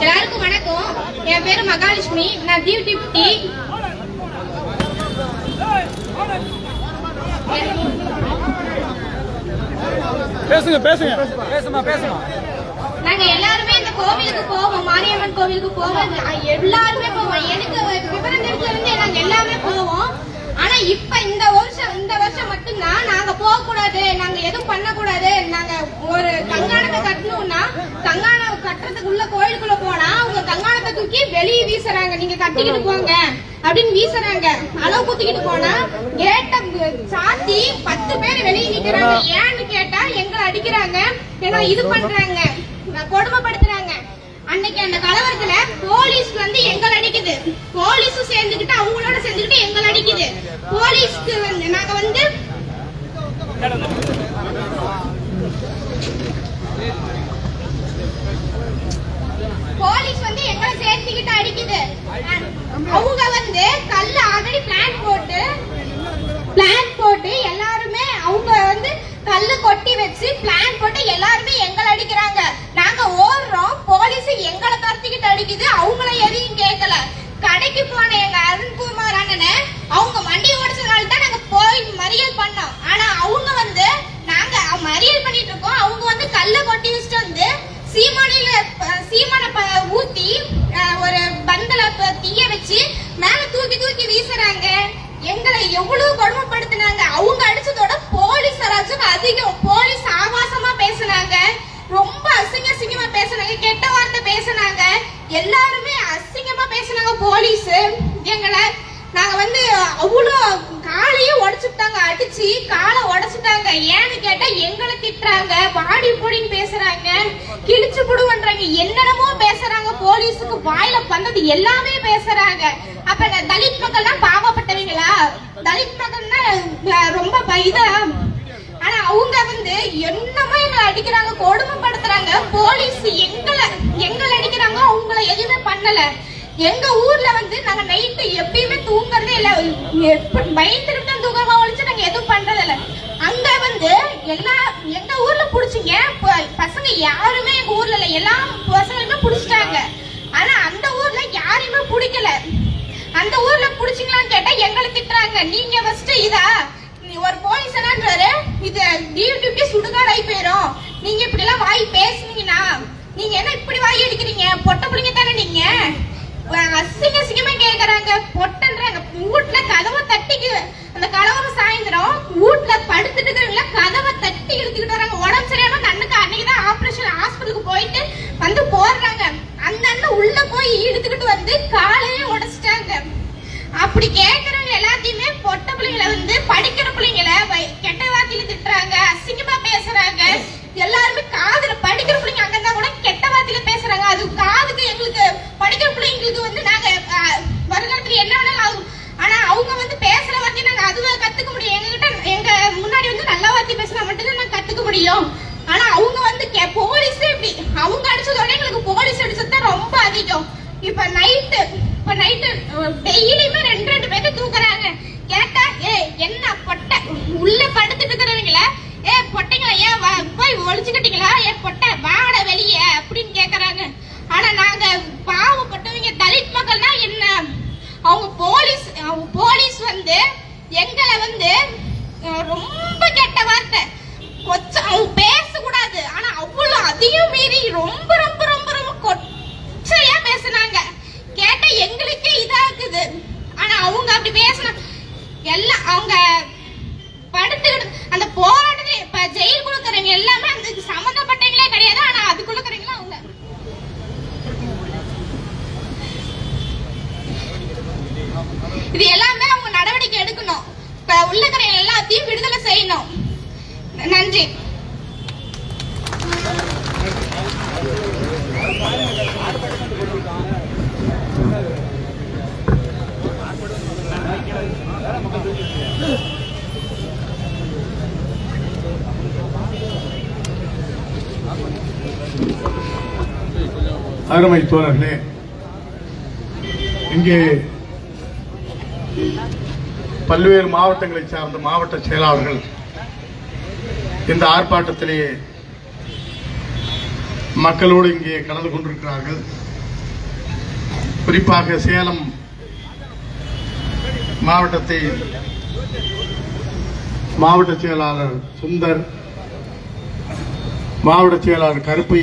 எல்லாருக்கும் வணக்கம். என் பேரு மகாலட்சுமி. நான் தீவ் டிப்டி பேசுங்க பேசுங்க. பேசுமா பேசுமா. நாங்க எல்லாருமே இந்த கோவிலுக்கு போவோம். மாரியம்மன் கோவிலுக்கு போவோம். எல்லாருமே போவோம். எனக்கு விவரம் தெரிஞ்ச இருந்து நாங்க எல்லாமே போவோம். ஆனா இப்ப இந்த வருஷம் இந்த வருஷம் மட்டும்தான் போக கூடாது நாங்க எதுவும் பண்ண கூடாது நாங்க ஒரு கங்காணத்தை கட்டணும்னா கங்காணம் கட்டுறதுக்கு உள்ள கோயிலுக்குள்ள போனா அவங்க கங்காணத்தை தூக்கி வெளியே வீசுறாங்க. நீங்க கட்டிக்கிட்டு போங்க அப்படின்னு வீசுறாங்க. அளவு குத்திக்கிட்டு போனா கேட்ட சாத்தி பத்து பேர் வெளியே நிக்கிறாங்க. ஏன்னு கேட்டா எங்களை அடிக்கிறாங்க. ஏன்னா இது பண்றாங்க. கொடுமைப்படுத்துறாங்க. அன்னைக்கு அந்த கலவரத்துல போலீஸ் வந்து எங்களை அடிக்குது. போலீஸும் சேர்ந்துக்கிட்டு அவங்களோட சேர்ந்துக்கிட்டு எங்களை அடிக்குது. போலீஸ்க்கு வந்து நாங்க வந்து போலீஸ் வந்து எங்களை சேர்த்துக்கிட்டு அடிக்குது? அவங்க வந்து கல்ல ஆல்ரெடி பிளான் போட்டு பிளான் போட்டு எல்லாருமே அவங்க வந்து கல்லு கொட்டி வச்சு பிளான் போட்டு எல்லாருமே எங்களை அடிக்கிறாங்க நாங்க ஓடுறோம் போலீஸ் எங்களை துரத்திக்கிட்டு அடிக்குது அவங்கள எதையும் கேட்கல கடைக்கு போன எங்க அருண்குமார் அண்ணனை அவங்க வண்டி ஓடிச்சதுனால தான் நாங்க போய் மறியல் பண்ணோம் ஆனா அவங்க வந்து நாங்க மறியல் பண்ணிட்டு இருக்கோம் அவங்க வந்து கல்ல கொட்டி வச்சுட்டு வந்து சீமானில சீமான ஊத்தி அஹ், ஒரு பந்தல ப- தீய வச்சு மேல தூக்கி தூக்கி வீசுறாங்க எங்களை எவ்வளவு கொடுமைப்படுத்தினாங்க அவங்க அடிச்சதோட போலீஸ் ராஜுக்கு அதிகம் போலீஸ் ஆபாசமா பேசுனாங்க ரொம்ப அசிங்க அசிங்கமா பேசுனாங்க கெட்ட வார்த்தை பேசுனாங்க எல்லாருமே அசிங்கமா பேசுனாங்க போலீஸ் எங்களை நாங்க வந்து அவ்வளோ காலையே உடைச்சுட்டாங்க அடிச்சு கொடுத்தாங்க ஏன்னு கேட்டா எங்களை திட்டுறாங்க. பாடி பொடின்னு பேசுறாங்க. கிழிச்சு புடுவன்றாங்க என்னென்னமோ பேசுறாங்க. போலீஸுக்கு வாயில பண்ணது எல்லாமே பேசுறாங்க. அப்ப தலித் மக்கள்லாம் பாவப்பட்டவங்களா? தலித் மக்கள்னா ரொம்ப ப- இதா. ஆனா அவங்க வந்து என்னமோ எங்களை அடிக்கிறாங்க கொடுமைப்படுத்துறாங்க. போலீஸ் எங்களை எங்களை அடிக்கிறாங்க. அவங்கள எதுவுமே பண்ணல. எங்க ஊர்ல வந்து நாங்க நைட்டு எப்பயுமே தூங்குறதே இல்ல. எப்படி பயந்துட்டு தான் ஒழிச்சு நாங்க எதுவும் பண்றது இல்ல அங்க வந்து எல்லா எந்த ஊர்ல புடிச்சிங்க? பசங்க யாருமே எங்க ஊர்ல இல்ல. எல்லா பசங்களுமே புடிச்சிட்டாங்க. ஆனா அந்த ஊர்ல யாரையுமே பிடிக்கல. அந்த ஊர்ல புடிச்சிங்களான்னு கேட்டா எங்களை திட்டுறாங்க. நீங்க ஃபர்ஸ்ட் இதா ஒரு போலீஸ் என்னன்றாரு இது டியூட்டிக்கு சுடுகாடாகி போயிடும் நீங்க இப்படி எல்லாம் வாய் பேசுனீங்கன்னா நீங்க என்ன இப்படி வாய் அடிக்கிறீங்க? பொட்ட பிள்ளைங்க தானே நீங்க? அசிங்க அசிங்கமா கேக்குறாங்க. பொட்டன்றாங்க. வீட்டுல கதவை தட்டிக்கு அந்த கலவரம் சாயந்தரம் வீட்டுல படுத்துட்டு இருக்கிறவங்கள கதவை தட்டி இழுத்துக்கிட்டு வராங்க உடம்பு சரியாம கண்ணுக்கு அன்னைக்கு தான் ஆபரேஷன் ஹாஸ்பிட்டலுக்கு போயிட்டு வந்து போடுறாங்க அந்த அண்ணன் உள்ள போய் இழுத்துக்கிட்டு வந்து காலையே உடைச்சிட்டாங்க அப்படி கேக்குறவங்க எல்லாத்தையுமே பொட்ட பிள்ளைங்களை வந்து படிக்கிற பிள்ளைங்கள வை- கெட்ட வார்த்தையில திட்டுறாங்க அசிங்கமா பேசுறாங்க. எல்லாருமே காதுல படிக்கிற பிள்ளைங்க அங்கதான் கூட கெட்ட வார்த்தையில பேசுறாங்க. அது காதுக்கு எங்களுக்கு படிக்கிற பிள்ளைங்களுக்கு வந்து நாங்க அஹ், வருங்காலத்துல என்ன வேணாலும் ஆகும். ஆனா அவங்க வந்து பேசுற வார்த்தையை நாங்க அதுவா கத்துக்க முடியும். எங்ககிட்ட எங்க முன்னாடி வந்து நல்ல வார்த்தை பேசினா மட்டும்தான் நாங்க கத்துக்க முடியும். ஆனா அவங்க வந்து கே- போலீஸ் இப்படி. அவங்க அடிச்சதோட எங்களுக்கு போலீஸ் அடிச்சது தான் ரொம்ப அதிகம். இப்ப நைட்டு இப்ப நைட்டு டெய்லியுமே ரெண்டு ரெண்டு பேர்த்த தூக்குறாங்க. கேட்டா ஏ என்ன பொட்டை? உள்ள படுத்துட்டு இருக்கிறவங்கள? ஏ பொட்டைங்களா? ஏன் வா- போய் ஒழிச்சுக்கிட்டீங்களா ஏ பொட்டை வாட வெளியே அப்படின்னு கேக்குறாங்க ஆனா நாங்க பாவப்பட்டவங்க தலித் மக்கள்னா என்ன அவங்க போலீஸ் அவங்க போலீஸ் வந்து எங்களை வந்து அஹ், ரொம்ப கெட்ட வார்த்தை கொச்ச- அவங்க பேசக்கூடாது ஆனா அவ்வளவு அதையும் மீறி ரொம்ப ரொம்ப ரொம்ப ரொம்ப கொச்சையா பேசுனாங்க கேட்டா எங்களுக்கே இதாக்குது ஆனா அவங்க அப்படி பேசின எல்லாம் அவங்க படுத்துக்கிட்டு அந்த போராட்டத்துல இப்ப ஜெயில் கொடுக்கறவங்க எல்லாமே அதுக்கு சம்பந்தப்பட்டவங்களே கிடையாது ஆனா அதுக்குள்ள இருக்கிறவங்களும் அவங்க இது எல்லாமே அவங்க நடவடிக்கை எடுக்கணும் இப்ப உள்ள இருக்கிறவங்க எல்லாத்தையும் வேணும் நன்றி. அருமை தோழர்களே இங்கே பல்வேறு மாவட்டங்களை சார்ந்த மாவட்ட செயலாளர்கள் இந்த ஆர்ப்பாட்டத்திலே மக்களோடு இங்கே கலந்து கொண்டிருக்கிறார்கள். குறிப்பாக சேலம் மாவட்டத்தை மாவட்ட செயலாளர் சுந்தர் மாவட்ட செயலாளர் கருப்பை